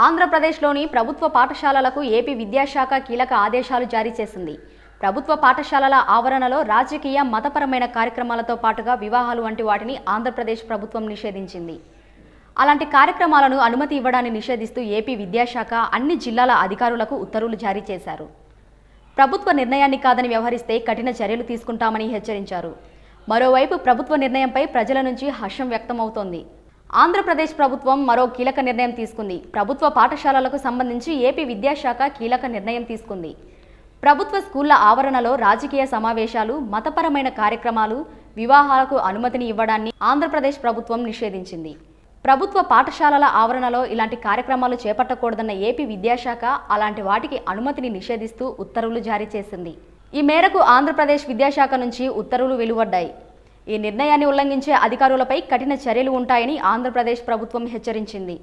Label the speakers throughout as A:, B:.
A: ఆంధ్రప్రదేశ్లోని ప్రభుత్వ పాఠశాలలకు ఏపీ విద్యాశాఖ కీలక ఆదేశాలు జారీ చేసింది. ప్రభుత్వ పాఠశాలల ఆవరణలో రాజకీయ మతపరమైన కార్యక్రమాలతో పాటుగా వివాహాలు వంటి వాటిని ఆంధ్రప్రదేశ్ ప్రభుత్వం నిషేధించింది. అలాంటి కార్యక్రమాలను అనుమతి ఇవ్వడాన్ని నిషేధిస్తూ ఏపీ విద్యాశాఖ అన్ని జిల్లాల అధికారులకు ఉత్తర్వులు జారీ చేశారు. ప్రభుత్వ నిర్ణయాన్ని కాదని వ్యవహరిస్తే కఠిన చర్యలు తీసుకుంటామని హెచ్చరించారు. మరోవైపు ప్రభుత్వ నిర్ణయంపై ప్రజల నుంచి హర్షం వ్యక్తమవుతోంది. ఆంధ్రప్రదేశ్ ప్రభుత్వం మరో కీలక నిర్ణయం తీసుకుంది. ప్రభుత్వ పాఠశాలలకు సంబంధించి ఏపీ విద్యాశాఖ కీలక నిర్ణయం తీసుకుంది. ప్రభుత్వ స్కూళ్ళ ఆవరణలో రాజకీయ సమావేశాలు మతపరమైన కార్యక్రమాలు వివాహాలకు అనుమతిని ఇవ్వడాన్ని ఆంధ్రప్రదేశ్ ప్రభుత్వం నిషేధించింది. ప్రభుత్వ పాఠశాలల ఆవరణలో ఇలాంటి కార్యక్రమాలు చేపట్టకూడదన్న ఏపీ విద్యాశాఖ అలాంటి వాటికి అనుమతిని నిషేధిస్తూ ఉత్తర్వులు జారీ చేసింది. ఈ మేరకు ఆంధ్రప్రదేశ్ విద్యాశాఖ నుంచి ఉత్తర్వులు వెలువడ్డాయి. ఈ నిర్ణయాన్ని ఉల్లంఘించే అధికారులపై కఠిన చర్యలు ఉంటాయని ఆంధ్రప్రదేశ్ ప్రభుత్వం హెచ్చరించింది.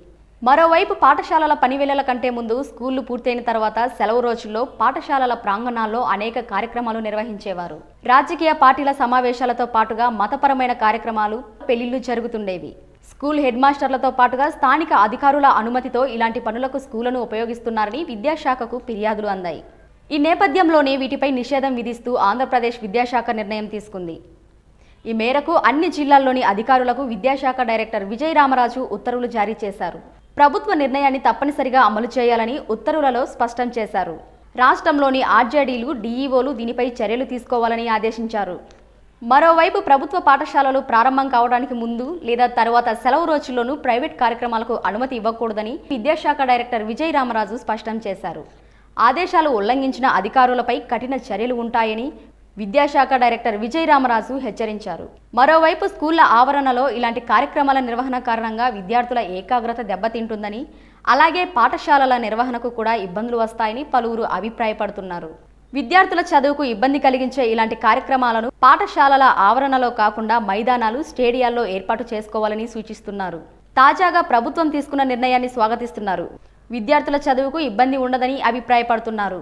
A: మరోవైపు పాఠశాలల పనివేళల కంటే ముందు స్కూళ్ళు పూర్తయిన తర్వాత సెలవు రోజుల్లో పాఠశాలల ప్రాంగణాల్లో అనేక కార్యక్రమాలు నిర్వహించేవారు. రాజకీయ పార్టీల సమావేశాలతో పాటుగా మతపరమైన కార్యక్రమాలు పెళ్ళిళ్ళు జరుగుతుండేవి. స్కూల్ హెడ్ మాస్టర్లతో పాటుగా స్థానిక అధికారుల అనుమతితో ఇలాంటి పనులకు స్కూళ్ళను ఉపయోగిస్తున్నారని విద్యాశాఖకు ఫిర్యాదులు అందాయి. ఈ నేపథ్యంలోనే వీటిపై నిషేధం విధిస్తూ ఆంధ్రప్రదేశ్ విద్యాశాఖ నిర్ణయం తీసుకుంది. ఈ మేరకు అన్ని జిల్లాల్లోని అధికారులకు విద్యాశాఖ డైరెక్టర్ విజయ్ రామరాజు ఉత్తర్వులు జారీ చేశారు. ప్రభుత్వ నిర్ణయాన్ని తప్పనిసరిగా అమలు చేయాలని ఉత్తర్వులలో స్పష్టం చేశారు. రాష్ట్రంలోని ఆర్జేడీలు డీఈఓలు దీనిపై చర్యలు తీసుకోవాలని ఆదేశించారు. మరోవైపు ప్రభుత్వ పాఠశాలలు ప్రారంభం కావడానికి ముందు లేదా తర్వాత సెలవు రోజుల్లోనూ ప్రైవేట్ కార్యక్రమాలకు అనుమతి ఇవ్వకూడదని విద్యాశాఖ డైరెక్టర్ విజయ్ రామరాజు స్పష్టం చేశారు. ఆదేశాలు ఉల్లంఘించిన అధికారులపై కఠిన చర్యలు ఉంటాయని విద్యాశాఖ డైరెక్టర్ విజయ్ రామరాజు హెచ్చరించారు. మరోవైపు స్కూళ్ళ ఆవరణలో ఇలాంటి కార్యక్రమాల నిర్వహణ కారణంగా విద్యార్థుల ఏకాగ్రత దెబ్బతింటుందని అలాగే పాఠశాలల నిర్వహణకు కూడా ఇబ్బందులు వస్తాయని పలువురు అభిప్రాయపడుతున్నారు. విద్యార్థుల చదువుకు ఇబ్బంది కలిగించే ఇలాంటి కార్యక్రమాలను పాఠశాలల ఆవరణలో కాకుండా మైదానాలు స్టేడియాల్లో ఏర్పాటు చేసుకోవాలని సూచిస్తున్నారు. తాజాగా ప్రభుత్వం తీసుకున్న నిర్ణయాన్ని స్వాగతిస్తున్నారు. విద్యార్థుల చదువుకు ఇబ్బంది ఉండదని అభిప్రాయపడుతున్నారు.